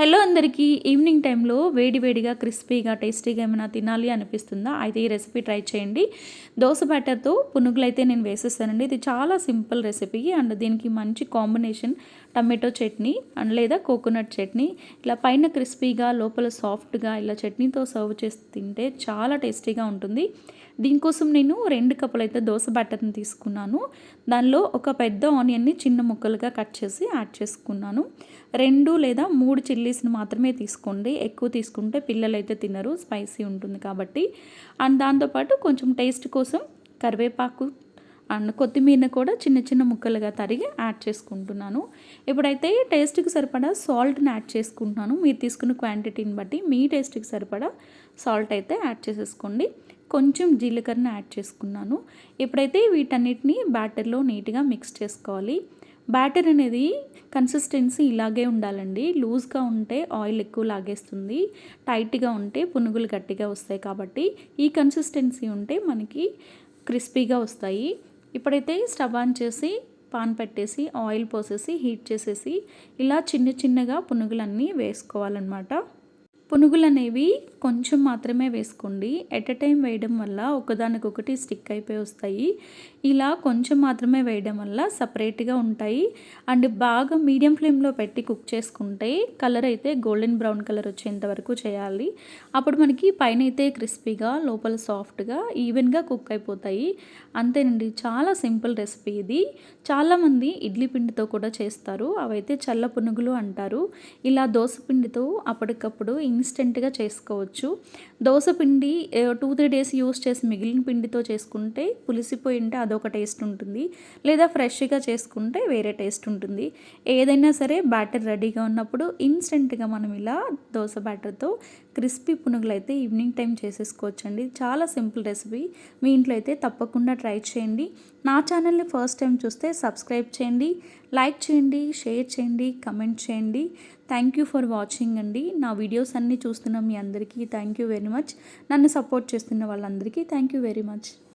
Hello అందరికీ evening టైంలో వేడి వేడిగా క్రిస్పీగా టేస్టీగా ఏమైనా తినాలి అనిపిస్తుందా? అయితే ఈ రెసిపీ ట్రై చేయండి. దోశ బ్యాటర్తో పునుగులు అయితే నేను వేసేస్తానండి. ఇది చాలా సింపుల్ రెసిపీ అండ్ దీనికి మంచి కాంబినేషన్ టమాటో చట్నీ అండ్ లేదా కోకోనట్ చట్నీ. ఇలా పైన క్రిస్పీగా లోపల సాఫ్ట్గా ఇలా చట్నీతో సర్వ్ చేసి తింటే చాలా టేస్టీగా ఉంటుంది. దీనికోసం నేను రెండు కప్పులు అయితే దోశ బట్టర్ని తీసుకున్నాను. దానిలో ఒక పెద్ద ఆనియన్ని చిన్న ముక్కలుగా కట్ చేసి యాడ్ చేసుకున్నాను. రెండు లేదా మూడు చిల్లీస్ని మాత్రమే తీసుకోండి. ఎక్కువ తీసుకుంటే పిల్లలు అయితే తినరు స్పైసీ ఉంటుంది కాబట్టి. అండ్ దాంతోపాటు కొంచెం టేస్ట్ కోసం కరివేపాకు అండ్ కొత్తిమీరని కూడా చిన్న చిన్న ముక్కలుగా తరిగి యాడ్ చేసుకుంటున్నాను. ఇప్పుడైతే టేస్ట్కి సరిపడా సాల్ట్ని యాడ్ చేసుకుంటున్నాను. మీరు తీసుకున్న క్వాంటిటీని బట్టి మీ టేస్ట్కి సరిపడా సాల్ట్ అయితే యాడ్ చేసేసుకోండి. కొంచెం జీలకర్రని యాడ్ చేసుకున్నాను. ఇప్పుడైతే వీటన్నిటిని బ్యాటర్లో నీట్గా మిక్స్ చేసుకోవాలి బ్యాటర్ అనేది కన్సిస్టెన్సీ ఇలాగే ఉండాలండి. లూజ్గా ఉంటే ఆయిల్ ఎక్కువ లాగేస్తుంది టైట్గా ఉంటే పునుగులు గట్టిగా వస్తాయి కాబట్టి ఈ కన్సిస్టెన్సీ ఉంటే మనకి క్రిస్పీగా వస్తాయి. ఇప్పుడైతే స్టవ్ ఆన్ చేసి పాన్ పెట్టేసి ఆయిల్ పోసేసి హీట్ చేసేసి ఇలా చిన్న చిన్నగా పునుగులన్నీ వేసుకోవాలన్నమాట. పునుగులు అనేవి కొంచెం మాత్రమే వేసుకోండి. ఎట్ ఎ టైం వేయడం వల్ల ఒకదానికొకటి స్టిక్ అయిపోయి వస్తాయి. ఇలా కొంచెం మాత్రమే వేయడం వల్ల సపరేట్గా ఉంటాయి. అండ్ బాగా మీడియం ఫ్లేమ్లో పెట్టి కుక్ చేసుకుంటే కలర్ అయితే గోల్డెన్ బ్రౌన్ కలర్ వచ్చేంత వరకు చేయాలి. అప్పుడు మనకి పైన అయితే క్రిస్పీగా లోపల సాఫ్ట్గా ఈవెన్గా కుక్ అయిపోతాయి. అంతేనండి. చాలా సింపుల్ రెసిపీ ఇది. చాలామంది ఇడ్లీ పిండితో కూడా చేస్తారు. అవైతే చల్ల పునుగులు అంటారు. ఇలా దోశ పిండితో అప్పటికప్పుడు ఇన్స్టెంట్గా చేసుకోవచ్చు. దోశ పిండి టూ త్రీ డేస్ యూస్ చేసి మిగిలిన పిండితో చేసుకుంటే పులిసిపోయి ఉంటే అదొక టేస్ట్ ఉంటుంది. లేదా ఫ్రెష్గా చేసుకుంటే వేరే టేస్ట్ ఉంటుంది. ఏదైనా సరే బ్యాటర్ రెడీగా ఉన్నప్పుడు ఇన్స్టెంట్గా మనం ఇలా దోశ బ్యాటర్తో క్రిస్పీ పునుగులు అయితే ఈవినింగ్ టైం చేసేసుకోవచ్చండి. చాలా సింపుల్ రెసిపీ. మీ ఇంట్లో అయితే తప్పకుండా ట్రై చేయండి. నా ఛానల్ని ఫస్ట్ టైం చూస్తే సబ్స్క్రైబ్ చేయండి. లైక్ చేయండి షేర్ చేయండి కమెంట్ చేయండి. థ్యాంక్ యూ ఫర్ వాచింగ్ అండి. నా వీడియోస్ అన్నీ చూస్తున్న మీ అందరికీ థ్యాంక్ యూ వెరీ మచ్. నన్ను సపోర్ట్ చేస్తున్న వాళ్ళందరికీ థ్యాంక్ యూ వెరీ మచ్.